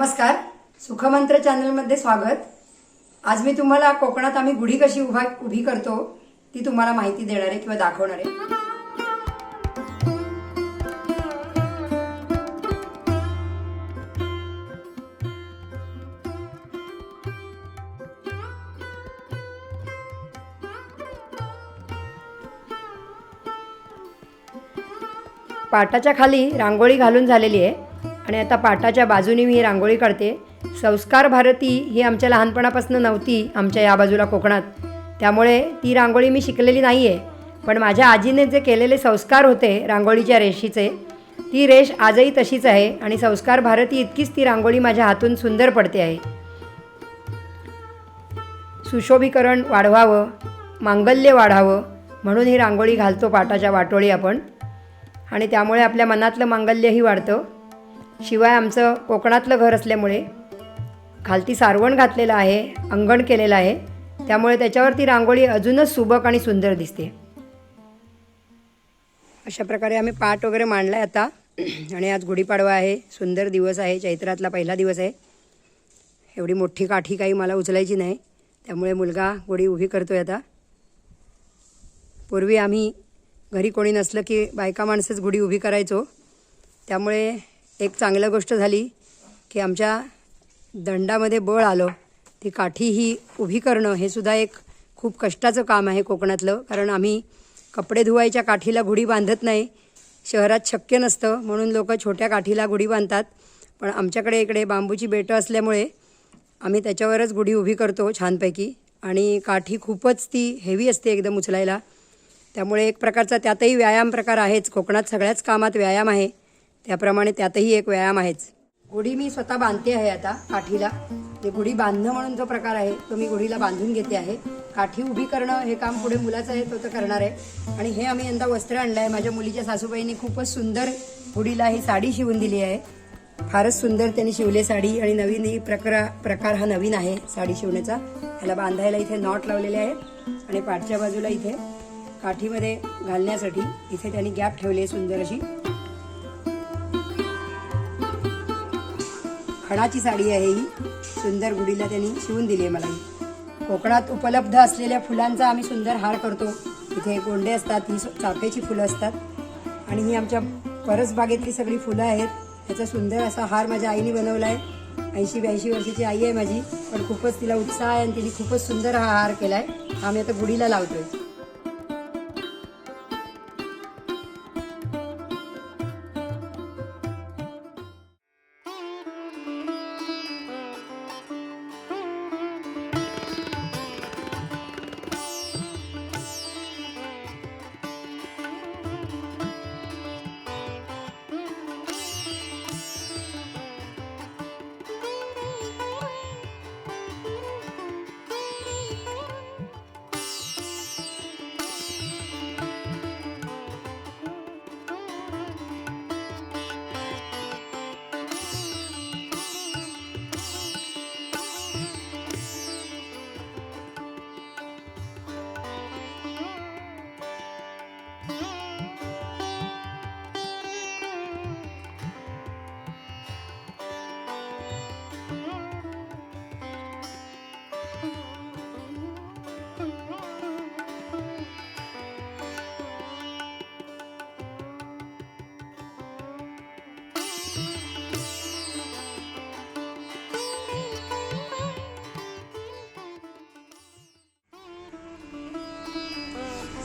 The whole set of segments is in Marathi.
नमस्कार. सुखमंत्र चॅनलमध्ये स्वागत. आज मी तुम्हाला कोकणात आम्ही गुढी कशी उभा उभी करतो ती तुम्हाला माहिती देणार आहे किंवा दाखवणार आहे. पाटाच्या खाली रांगोळी घालून झालेली आहे. आणि आता पाटाच्या बाजूने मी ही रांगोळी काढते. संस्कार भारती ही आमच्या लहानपणापासून नव्हती आमच्या या बाजूला कोकणात. त्यामुळे ती रांगोळी मी शिकलेली नाही आहे पण माझ्या आजीने जे केलेले संस्कार होते रांगोळीच्या रेषीचे ती रेष आजही तशीच आहे आणि संस्कार भारती इतकीच ती रांगोळी माझ्या हातून सुंदर पडते आहे. सुशोभीकरण वाढवावं मांगल्य वाढावं म्हणून ही रांगोळी घालतो पाटाच्या वाटोळी आपण. आणि त्यामुळे आपल्या मनातलं मांगल्यही वाढतं. शिवाय आमचं कोकणातलं घर असल्यामुळे खालती सारवण घातलेलं आहे अंगण केलेलं आहे. त्यामुळे त्याच्यावर ती रांगोळी अजूनच सुबक आणि सुंदर दिसते. अशा प्रकारे आम्ही पाट वगैरे मांडला आहे आता. आणि आज गुढीपाडवा आहे सुंदर दिवस आहे चैत्रातला पहिला दिवस आहे. एवढी मोठी काठी काही मला उचलायची नाही. त्यामुळे मुलगा गुढी उभी करतो आहे आता. पूर्वी आम्ही घरी कोणी नसलं की बायका माणसंच गुढी उभी करायचो. त्यामुळे एक चांगलं गोष्ट झाली की आमच्या दंडामध्ये बळ आलं. ती काठी ही उभी करणं हे सुद्धा एक खूप कष्टाचं काम आहे कोकणातलं. कारण आम्ही कपडे धुवायच्या काठीला गुढी बांधत नाही. शहरात शक्य नसतं म्हणून लोक छोट्या काठीला गुढी बांधतात. पण आमच्याकडे इकडे बांबूची बेटं असल्यामुळे आम्ही त्याच्यावरच गुढी उभी करतो छानपैकी. आणि काठी खूपच ती हेवी असते एकदम उचलायला. त्यामुळे एक प्रकारचा त्यातही व्यायाम प्रकार आहेच. कोकणात सगळ्याच कामात व्यायाम आहे. त्याप्रमाणे त्यातही एक व्यायाम आहेच. गुढी मी स्वतः बांधते आहे आता काठीला. ते गुढी बांधणं म्हणून जो प्रकार आहे तो मी गुढीला बांधून घेते आहे. काठी उभी करणं हे काम पुढे मुलाचं आहे तो तर करणार आहे. आणि हे आम्ही यंदा वस्त्र आणलं आहे माझ्या मुलीच्या सासूबाईंनी खूपच सुंदर गुढीला ही साडी शिवून दिली आहे. फारच सुंदर त्यांनी शिवले साडी आणि नवीन ही प्रकार प्रकार हा नवीन आहे साडी शिवण्याचा. ह्याला बांधायला इथे नॉट लावलेले आहे आणि पाठच्या बाजूला इथे काठीमध्ये घालण्यासाठी इथे त्यांनी गॅप ठेवली आहे सुंदर अशी. खणाची साडी आहे ही. सुंदर गुढीला त्यांनी शिवून दिली आहे मला ही. कोकणात उपलब्ध असलेल्या फुलांचा आम्ही सुंदर हार करतो. इथे गोंडे असतात ही चाफ्याची फुलं असतात. आणि ही आमच्या परसबागेतली सगळी फुलं आहेत. त्याचा सुंदर असा हार माझ्या आईने बनवला आहे ऐंशी ब्याऐंशी वर्षाची आई आहे माझी. पण खूपच तिला उत्साह आहे आणि तिने खूपच सुंदर हा हार केला आहे आम्ही आता गुढीला लावतो आहे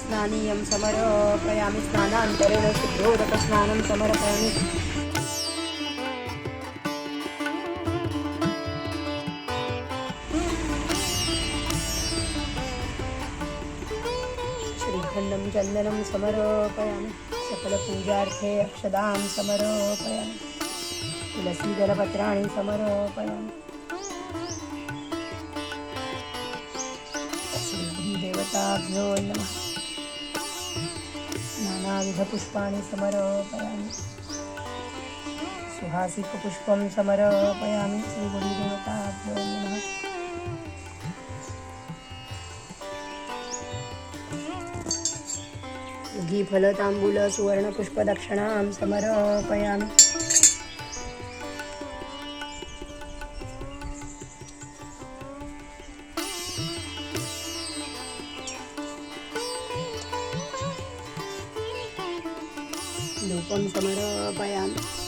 स्नानीयं समर्पयामि स्नानान्तरेण शुद्धोदकस्नानं समर्पयामि। श्रीखण्डं चन्दनं समर्पयामि। सकलपूजार्थे अक्षदां समर्पयामि। तुलसीदलपत्राणि समर्पयामि। श्रीदेवताभ्यो नमः। विधपुष्पाणि समर्पयामि। सुहासिकपुष्पं समर्पयामि। श्रीगुरुदेवताभ्यो नमः। घीफलताम्बूल सुवर्णपुष्पदक्षिणां समर्पयामि। धूपम समर्पयामि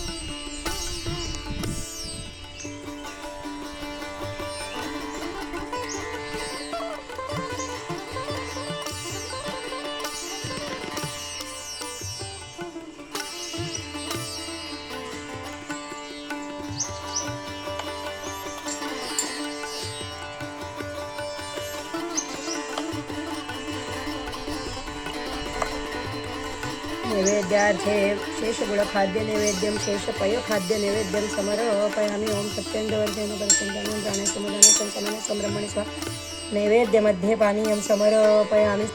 नैवेद्यार्थे शेषगुणखाद्यनैवेद्यं शेषपयखाद्यनैवेद्यं समर्पयामि। ॐ सत्येन्द्रवर्धेन परिचन्दनं प्राणसमुदाने संसमने संब्रह्मणे स्व नैवेद्यमध्ये पानीयं समर्पयामि।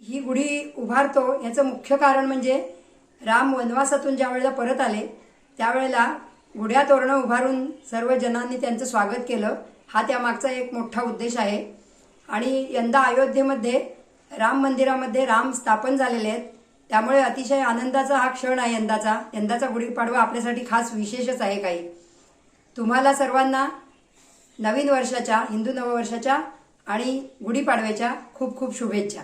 ही गुढी उभारतो याचं मुख्य कारण म्हणजे राम वनवासातून ज्या वेळेला परत आले त्यावेळेला गुढ्या तोरणं उभारून सर्व जनांनी त्यांचं स्वागत केलं. हा त्यामागचा एक मोठा उद्देश आहे. आणि यंदा अयोध्येमध्ये राम मंदिरामध्ये राम स्थापन झालेले आहेत. त्यामुळे अतिशय आनंदाचा हा क्षण आहे यंदाचा. यंदाचा गुढीपाडवा आपल्यासाठी खास विशेषच आहे काही. तुम्हाला सर्वांना नवीन वर्षाच्या हिंदू नववर्षाच्या आणि गुढीपाडव्याच्या खूप खूप शुभेच्छा.